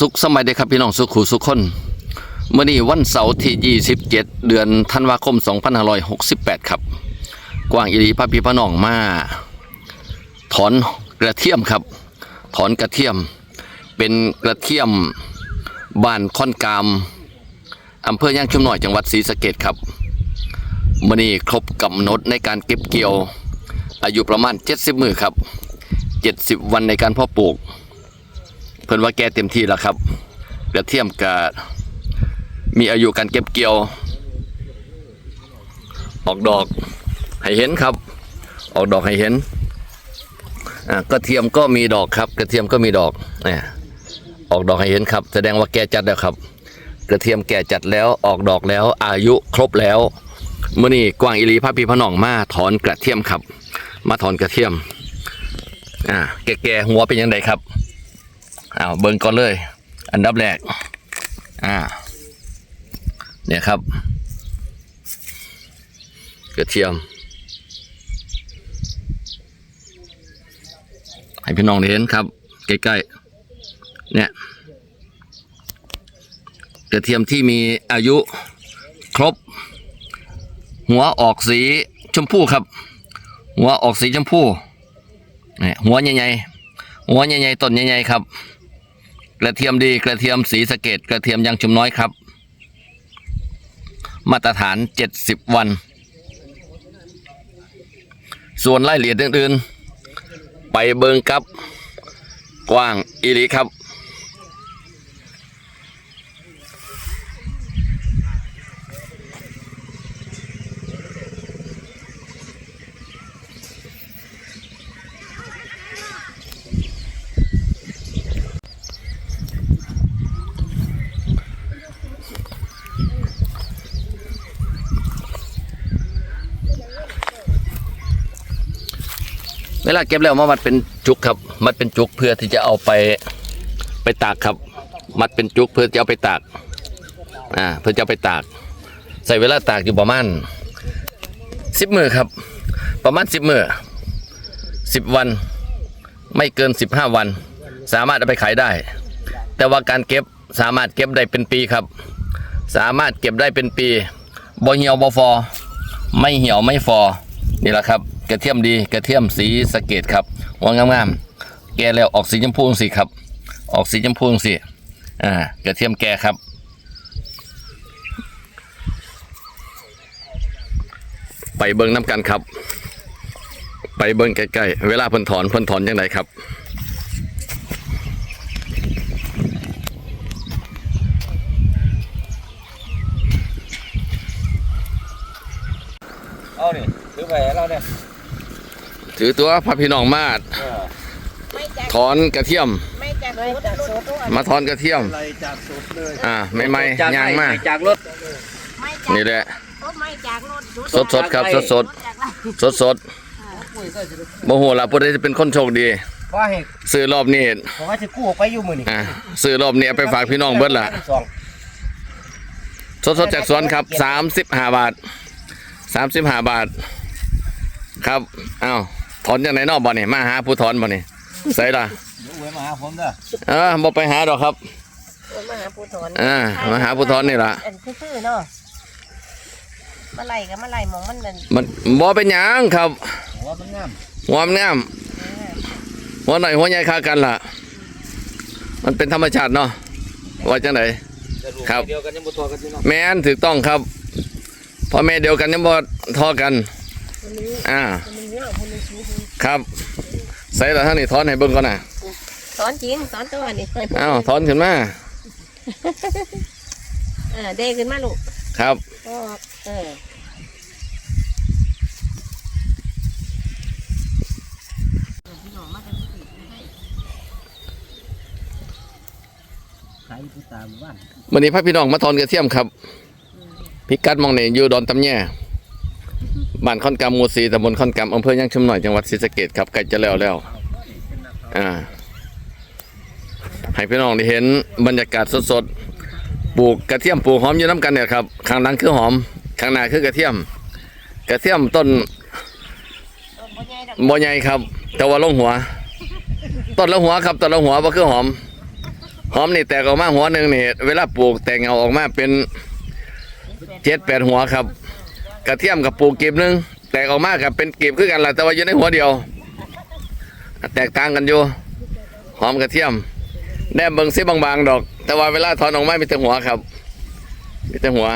สุขสมัยเด็กครับพี่น้องสุขุสุขคนเมื่อนี้วันเสาร์ที่ 27 เดือนธันวาคม 2568 ครับ กว้างอิรีพระพี่พระน้องมา ถอนกระเทียมครับ ถอนกระเทียม เป็นกระเทียมบ้านค่อนกามอำเภอย่างชุมหน้อยจังหวัดศรีสะเกดครับมื่อนี้ครบกำหนดในการเก็บเกี่ยว อายุประมาณ 70 มือครับ 70 วันในการเพาะปลูก เพิ่นว่าแกเต็มที่แล้วครับกระเทียมกะมีอายุการเก็บเกี่ยว ออกดอกให้เห็นครับ ออกดอกให้เห็นอ่ากระเทียมก็มีดอกครับ กระเทียมก็มีดอกเนี่ยออกดอกให้เห็นครับ แสดงว่าแก่จัดแล้วครับ กระเทียมแก่จัดแล้วออกดอกแล้ว อายุครบแล้วเมื่อนี้กวางอิลีพระพีพระหนองมาถอนกระเทียมครับ มาถอนกระเทียมอ่าแก่ๆหัวเป็นยังไงครับ อ้าวเบิ่งก่อนเลย อันดับแรก อ่า เนี่ยครับ กระเทียม ให้พี่น้องเห็นครับ ใกล้ๆ เนี่ย กระเทียมที่มีอายุครบ หัวออกสีชมพูครับ หัวออกสีชมพูเนี่ยหัวใหญ่ๆหัวใหญ่ๆต้นใหญ่ๆครับ กระเทียมดีกระเทียมสีสะเกดกระเทียมยังชุมน้อยครับ มาตรฐาน 70 วัน ส่วนไล่เหลียดอื่นๆ ไปเบิงกับ กว้างอีหลีครับ ลาเก็บแล้วมามัดเป็นจุกครับ มัดเป็นจุกเพื่อที่จะเอาไปไปตากครับ มัดเป็นจุกเพื่อจะเอาไปตากอ่าเพื่อจะเอาไปตาก ใส่เวลาตากอยู่ประมาณสิบมือครับ ประมาณสิบมือสิบวัน ไม่เกินสิบห้าวัน สามารถเอาไปขายได้ แต่ว่าการเก็บสามารถเก็บได้เป็นปีครับ สามารถเก็บได้เป็นปีบ่เหี่ยวบ่ฟอ ไม่เหี่ยวไม่ฟอนี่แหละครับ กระเทียมดีกระเทียมสีสะเกตครับหัวงามๆแก่แล้วออกสีชมพูสิครับ ออกสีชมพูสิอ่ากระเทียมแก่ครับไปเบิ้งน้ำกันครับ ไปเบิ้งใกล้ๆ เวลาเพิ่นถอนเพิ่นถอนยังไงครับ เอานี่ซื้อไปให้เราเนี่ย ถือตัวพระพี่น้องมาดเออไม่จากถอนกระเทียม ไม่จากไม่จากโซตัวมาถอนกระเทียม อะไรจากสุดเลยอ่าไม่ไม่จากยางมากจากรถไม่จากนี่แหละรถไม่จากรถสดสดๆครับสดสดจากเราสดสดโมโหละผู้ใดจะเป็นคนโชคดีว่าให้ซื้อรอบนี้เพราะว่าจะกู้ออกไปอยู่มือนี่อ่าซื้อรอบนี้เอาไปฝากพี่น้องเบิดละสองสดสดๆจากสวนครับสามสิบห้าบาทสามสิบห้าบาท ครับอ้าว ถอนจากไหนนอกบ่เนี่ยมาหาผู้ถอนบ่เนี่ยใส่ละเดี๋ยวเว้ยมาหาผมเด้อเออบ่ไปหาดอกครับมาหาผู้ถอนอ่ามาหาผู้ถอนนี่ล่ะ อันซื่อๆเนาะมาไล่กับมาไล่มองมันนั่นมันบ่เป็นหยังครับหัวมันงามหัวมันงามหัวหน่อยหัวใหญ่ค่ากันล่ะ มันเป็นธรรมชาติเนาะว่าจังไหนจะลูกครับ เดียวกันยังบ่ทอกันอยู่เนาะแม่นถูกต้องครับพ่อแม่เดียวกันยังบ่ทอกันคนนี้อ่าคนนี้เนาะคนนี้สูง ครับใส่ละท่านนี่ถอนให้เบิ่งก่อนน่ะสอนจริงสอนตัวนี่อ้าวถอนขึ้นมาเออเด้ขึ้นมาลูกครับก็เออขายผู้ตามบ้านวันนี้พระพี่น้องมาถอนกระเทียมครับ พิกัดหมองนี่อยู่ดอนตำแย่ บ้านค่อนกำหมู่สีตำบลค่อนกำอำเภอย่างชุมหน่อยจังหวัดศรีสะเกษครับใกล้จะแล้วแล้ว อ่า ให้พี่น้องได้เห็นบรรยากาศสดๆปลูกกระเทียมปลูกหอมอยู่น้ำกันเนี่ยครับข้างหลังคือหอมข้างหน้าคือกระเทียม กระเทียมต้นบ่ใหญ่ดอใหญ่ครับ แต่ว่าลงหัว ต้นละหัวครับต้นละหัวบ่คือหอม หอมนี่แตกออกมาหัวหนึ่งนี่เวลาปลูกแตกเงาออกมาเป็นเจ็ดแปดหัวครับ กระเทียมกับปลูกกีบนึงแตกออกมากับเป็นกีบคือกันละแต่ว่าอยู่ในหัวเดียว แตกต่างกันอยู่หอมกระเทียมแนบเบิงซิบางๆดอก แต่ว่าเวลาถอนออกมามีแต่หัวครับมีแต่หัว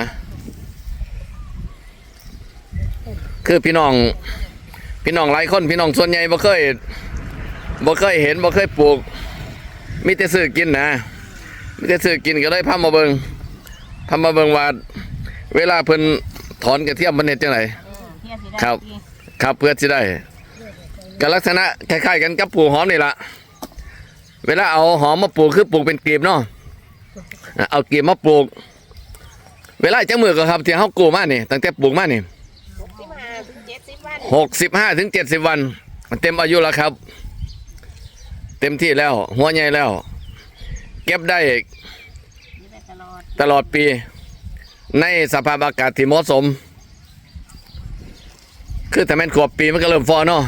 คือพี่น้อง พี่น้องหลายคนพี่น้องส่วนใหญ่บ่เคยบ่เคยเห็นบ่เคยปลูกมีแต่ซื้อกินนะมีแต่ซื้อกินก็เลยพามาเบิงพามาเบิงว่าเวลาเพิ่น ถอนกระเทียมมันเฮ็ดจังไดเที่ยสิได้ครับดีครับเพื่อสิได้ก็ลักษณะคล้ายๆกันกับปลูกหอมนี่ละเวลาเอาหอมมาปลูกคือปลูกเป็นกลีบเนาะอะเอากลีบมาปลูก เวลาจังมือก็ครับที่เฮากู้มานี่ตั้งแต่ปลูกมานี่สิบห้าถึงเจ็ดสิบวันหกสิบห้าถึงเจ็ดสิบวันเต็มอายุแล้วครับ เต็มที่แล้ว หัวใหญ่แล้ว เก็บได้อยู่ได้ตลอดตลอดปี ในสภาพอากาศที่เหมาะสม คือแต่แม่นขวบปีมันก็เริ่มฟอเนาะ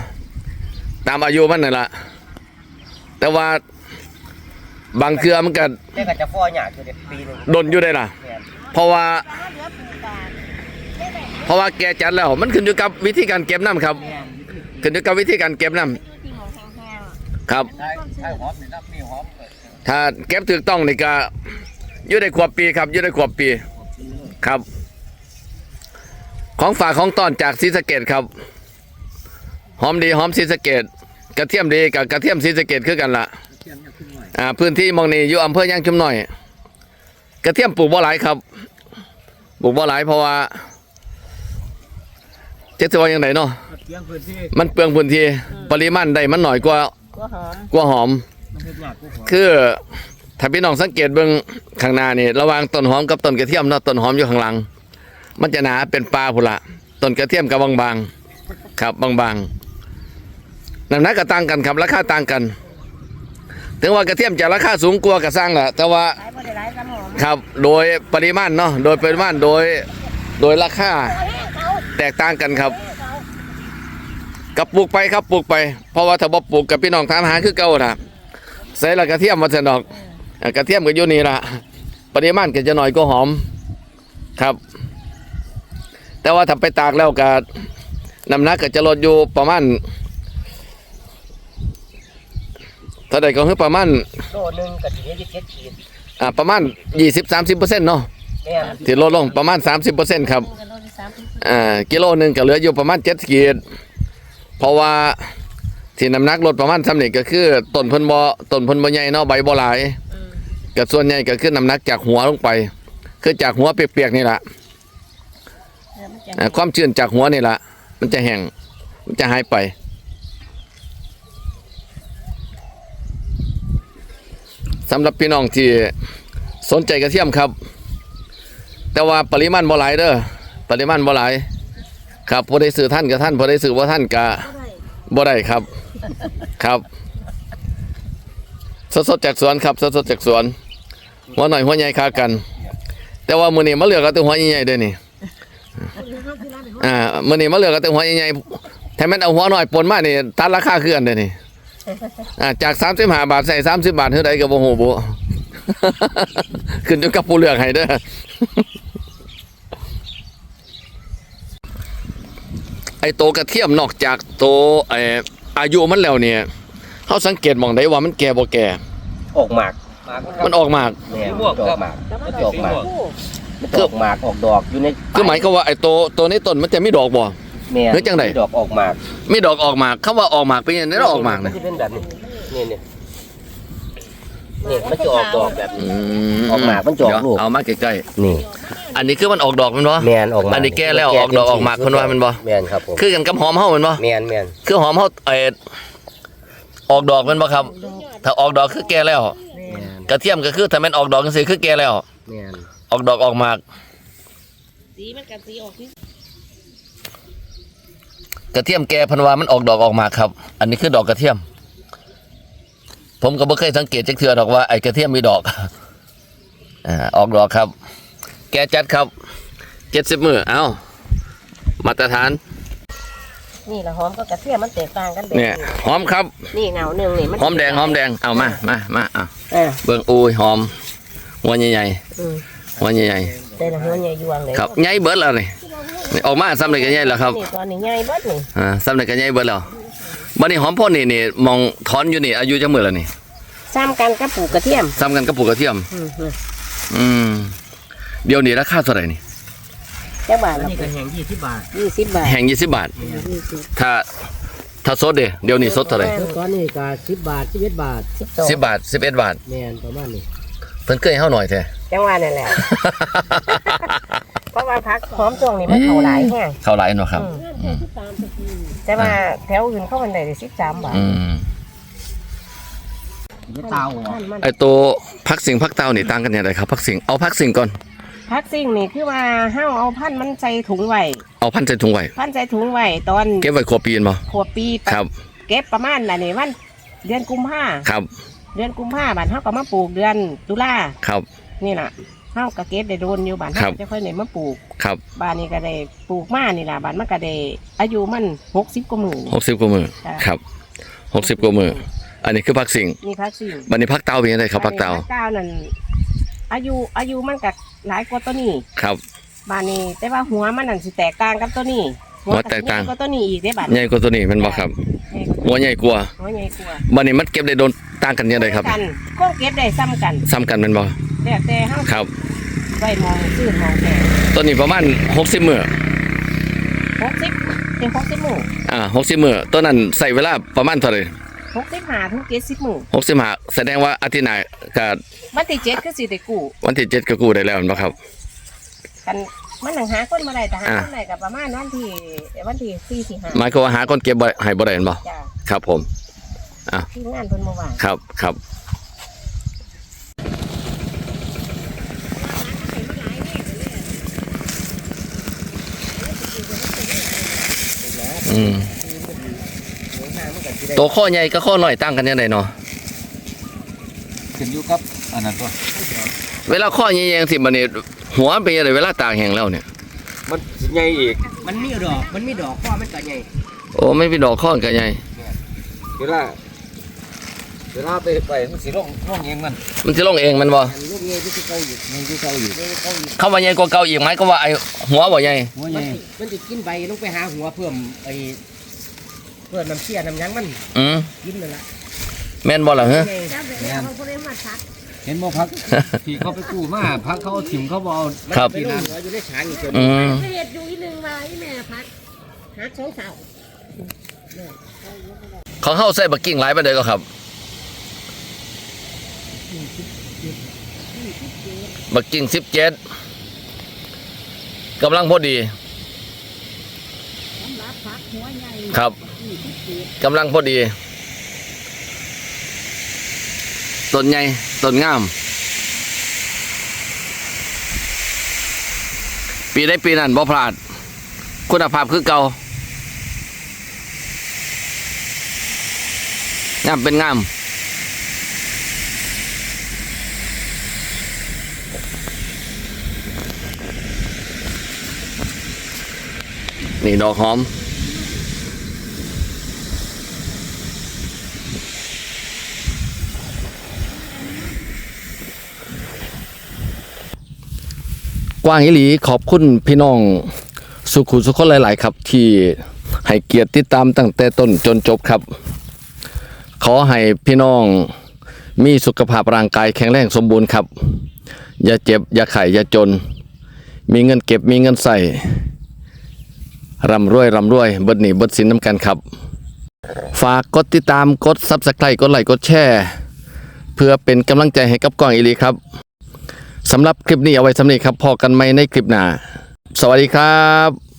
ตามอายุมันนั่นแหละแต่ว่าบางเครือมันก็ได้ก็จะฟอหยาดอยู่เด็ปีหนึงดนอยู่ได้ล่ะแม่นเพราะว่าถ้าเหลือปลูกกันได้ไหมเพราะว่าแกจัดแล้ว มันขึ้นอยู่กับวิธีการเก็บน้ำครับแม่นขึ้นอยู่กับวิธีการเก็บน้อยู่ที่หมองแห้งำครับ ใช่ใช่หอมนี่นะมีหอมเกิดถ้าเก็บถูกต้องนี่ก็อยู่ได้ขวบปีครับอยู่ได้ขวบปี ครับ ของฝากของต้อนจากศรีสะเกดครับหอมดีหอมศรีสะเกดกระเทียมดีกับกระเทียมศรีสะเกดคือกันละเทียมยังขึ้นหน่อยอ่าพื้นที่หมองนี้อยู่อำเภอย่างชุมหน่อย กระเทียมปลูกบ่หลายครับปลูกบ่หลายเพราะว่าจะจะว่าอย่างไรเนาะเทียมพื้นที่มันเปลืองพื้นที่ปริมาณได้มันหน่อยกว่าๆก็หอมกว่าหอมมันเฮ็ดยากกูหอมคือ ถ้าพี่น้องสังเกตเบิ่งข้างหน้านี่ระหว่างต้นหอมกับต้นกระเทียมเนาะต้นหอมอยู่ข้างหลัง มันจะหนาเป็นปลาพุละต้นกระเทียมกับบางๆครับบางๆน้ำหนักก็ต่างกันครับราคาต่างกัน ถึงว่ากระเทียมจะราคาสูงกว่ากระสร้างแหละแต่ว่าหลายบ่ได้หลาครับโดยปริมาณเนาะโดยปริมาณโดยโดยราคาแตกต่างกันครับกับปลูกไปครับปลูกไป เพราะว่าถ้าบ่ปลูกกับพี่น้องทานอาหารคือเก่านะใส่ละกระเทียมมาเสนดอก กระเทียมก็อยู่นี่ละปริมาณก็จะน้อยก็หอมครับ แต่ว่าถ้าไปตากแล้วก็น้ำหนักก็จะลดอยู่ประมาณเท่าใดก็คือประมาณโลนึงก็สิเฮ็ดอยู่เจ็ดขีดอ่าประมาณ20-30%เนาะแม่นที่ลดลงประมาณ30%ครับกันโลที่สามสิบอ่ากิโลหนึ่งก็เหลืออยู่ประมาณเจ็ดขีดเพราะว่าที่น้ำหนักลดประมาณสำเร็จก็คือต้นเพิ่นบ่ต้นเพิ่นบ่ใหญ่เนาะใบบ่หลายอืม ก็ส่วนใหญ่ก็คือน้ำหนักจากหัวลงไป คือจากหัวเปียกๆนี่ล่ะเดี๋ยวมันจะอ่าความชื้นจากหัวนี่ล่ะมันจะแห้งมันจะหายไป สำหรับพี่น้องที่สนใจกระเทียมครับ แต่ว่าปริมาณบ่หลายเด้อปริมาณบ่หลาย ครับพอได้ซื้อท่านกับท่านพอได้ซื้อว่าท่านกะเท่าไหร่บ่ได้ครับครับ สดๆจากสวนครับ สดๆจากสวน หัวหน่อยหัวใหญ่คากัน แต่ว่ามื้อนี้มาเลือกเอาแต่หัวใหญ่ๆเด้อนี่อ่ามื้อนี้มาเลือกเอาแต่หัวใหญ่ๆแถมแม่นเอาหัวหน่อยปนมานี่ตัดราคาคือกันเด้อนี่อ่าจาก35บาทใส่30บาทเท่าใดก็บ่ฮู้บ่ขึ้นอยู่กับผู้เลือกให้เด้อไอ้โตกระเทียมนอกจากโตไอ้อายุมันแล้วเนี่ยเขาสังเกตมองได้ว่ามันแก่บ่แก่ออกหมาก หมากมันออกมาก แม่นมันจะออกหมากมันจะออกหมากมันจะออกหมากออกดอกอยู่ในคือหมายความว่าไอ้โตตัวในต้นมันจะมีดอกบ่ แม่นเฮ้ยจังใด มีดอกออกหมากมีดอกออกมากคำว่าออกมากเป็นยังไงแล้วออกมากมันะนจะเป็นแบบนี้นี่นี่นี่มันจะออกดอกแบบอืนี้ มออกมากมันจะออกลูก เดี๋ยวเอามาใกล้นี่ๆอันนี้คือมันออกดอกแมันบ่ แม่นออกหมากอันนี้แก่แล้วออกดอกออกหมากเพิ่นว่ามันบ่ แม่นครับผมคือกันกับหอมเฮาแมันบ่ แม่นแม่นคือหอมเฮาไอ้ออกดอกแมันบ่ครับ ถ้าออกดอกคือแก่แล้วแม่น กระเทียมก็คือถ้าแม่นออกดอกจังซี่คือแก่แล้ว แม่นออกดอกออกหมากสีมันกับสีออกที่กระเทียมแก่เพันวามันออกดอกออกหมากครับ อันนี้คือดอกกระเทียม ผมก็บ่เคยสังเกตจักเทื่อดอกว่าไอ้กระเทียมมีดอกอ่าออกดอกครับ แกจัดครับเจ็ดสิบมือเอามาตรฐาน นี่ละหอมก็กระเทียมมันแตกต่างกันแบบเนี่ยหอมครับ นี่เงาหนึ่งนี่มันหอมแดงหอมแดงเอามามามาเอาเออเบิ่งอุ้ยหอมหัวใหญ่อืมๆหัวใหญ่แต่ละหัวใหญ่ยวงเลยๆครับใหญ่เบิดแล้วนี่นี่ออกมาซ้ำเลยก็ใหญ่แล้วครับนี่ตอนนี้ใหญ่เบิดนี่อ่าซ้ำเลยก็ใหญ่เบิดแล้วบัดนี้หอมพ่นนี่นี่มองถอนอยู่นี่อายุจักมื้อแล้วนี่ซ้ำกันกับปลูกกระเทียมซ้ำกันกับปลูกกระเทียม อืมอืมอืมเดี๋ยวนี้ราคาเท่าไหร่นี่ จักบาทอันละนี้ก็แห้งยี่สิบบาทยี่สิบบาทแห่ง20บาท ยี่สิบถ้าถ้าสดเด้เดี๋ยวนี้สดเท่าไหร่ตอนนี้ก็สิบบาทสิบเอ็ดบาทสิบสอง10บาท11บาทแม่นประมาณนี้เพิ่นเคยให้เฮาหน่อยแท้ จังหวะนั่นแหละ เพราะว่าพักหอมช่วงนี้มันเท่าหลายแห้งเข้าหลายเนาะครับอืมแต่ว่าแถวอื่นเขามันได้สิบสามบาทอืมจะเตาอะพันมันไอตัวพักสิงพักเต้านี่ต่างกันอย่างไรครับพักสิงเอาพักสิงก่อน พักสิ่งนี่คือว่าเฮาเอาพันธุ์มันใส่ถุงไว้เอาพันใส่ถุงไว้พันธุ์ใส่ถุงไว้ตอนเก็บไว้ขวบปีนบ่ขวบปีครับเก็บประมาณน่ะนี่วันเดือนกุมภาครับเดือนกุมภาบัดเฮาก็มาปลูกเดือนตุลาครับ นี่น่ะเฮาก็เก็บได้โดนอยู่บัดครัเฮาบ จะค่อยได้มาปลูกครับบ้านนี้ก็ได้ปลูกมานี่ล่ะบ้านมันก็ได้อายุมันหกสิบกว่าหมื่นหกสิบกว่ามือจ้ะ ครับหกสิบกว่ามืออันนี้คือพักสิงนี่พักสิ่ง บันนี้พักเต้าเป็นยังไงครับพักเต้าพักเต้านั่น อายุอายุมันก็หลายกว่าตัวนี้ครับบ้านนี้แต่ว่าหัวมันนั่นสิแตกต่างกับตัวนี้หัวแตกต่างใหญ่ก็ตัวนี้อีกได้บัดใหญ่กว่าตัวนี้แมันบ่ครับหัวใหญ่กว่าหัวใหญ่กว่าบันนี้มันเก็บได้โดนต่างกันยังไงครับกันก็เก็บได้ซ้ำกันซ้ำกันแมันบ่แต่แต่เฮาครับไว้มองซื้อมองแก่ตัวนี้ประมาณหกสิบมือหกสิบถึงหกสิบหมู่อ่าหกสิบมือตัวนั้นใส่เวลาประมาณเท่าไหร่ หกสิบห้าถึงเจ็ดสิบหมู่หกสิบห้าแสดงว่าอาทิตย์หน้ากับวันที่เจ็ดคือสิได้กู้วันที่เจ็ดก็กู้ได้แล้วแม่นบ่ครับ กันมันหนังหาคนมาได้แต่หาอ่า คนได้กับประมาณวันที่วันที่สี่สี่ห้าหมายความว่าหาคนเก็บบ่ให้บ่ได้แม่นบ่จ้าครับผม ที่งานเพิ่นเมื่อวาน ครับครับอืม ตัวข้อใหญ่กับข้อน้อยต่างกันยังไงเนาะขึ้นอยู่กับอันนั้นตัวเวลาข้อใหญ่ๆสิบันนี้หัวมันเป็นยังไงเวลาตากแห้งแล้วเนี่ย มันสิใหญ่อีก มันมีดอก มันมีดอกข้อมันก็ใหญ่ โอ้ไม่มีดอกข้อกันใหญ่เวลาเวลาไปไปมันสิลงลงเองมัน มันจะลงเองมันบ่อันลูกใหญ่ที่เก่าอยู่ใหญ่ที่เก่าอยู่เข้ามาใหญ่กว่าเก่าอีกไหมก็ว่าไอหัวบ่ใหญ่หัวใหญ่มันจะกินใบลงไปหาหัวเพิ่มไอ้เพื่อน้ำเชี่ยน้ำหยังมันอืมกินนั่นละแม่นบ่ล่ะเฮ้แม่นเห็นบ่พัก ที่เขาไปกู้มาพักเขาเอาถิ่มเขาบเอกครับ ไปลงหัวอยู่ในฉางอีกคนอืมเฮ็ดอยู่อีหนึงว่าอีแม่พักหาสองสาวของเฮาใส่บักกิ่งหลายไปเลยก็ครับ บักกิ่ง17กำลังพอดี ครับกำลังพอดี ต้นใหญ่ ต้นงาม ปีได้ปีนั้นบ่พลาด คุณภาพคือเก่างามเป็นงาม นี่ดอกหอม กว้างอิหลีขอบคุณพี่น้องสุขุมสุขคนหลาย ๆ ครับ ที่ให้เกียรติติดตามตั้งแต่ต้นจนจบครับ ขอให้พี่น้องมีสุขภาพร่างกายแข็งแรงสมบูรณ์ครับ อย่าเจ็บ อย่าไข้อย่าจน มีเงินเก็บมีเงินใส่ร่ำรวยร่ำรวยเบิดหนีเบิดสินน้ำกันครับ ฝากกดติดตามกดซับสไครต์กดไลค์กดแชร์ เพื่อเป็นกำลังใจให้กับกองอีหลีครับ สำหรับคลิปนี้เอาไว้สำเนี้ครับพอกันไหมในคลิปหน้า สวัสดีครับ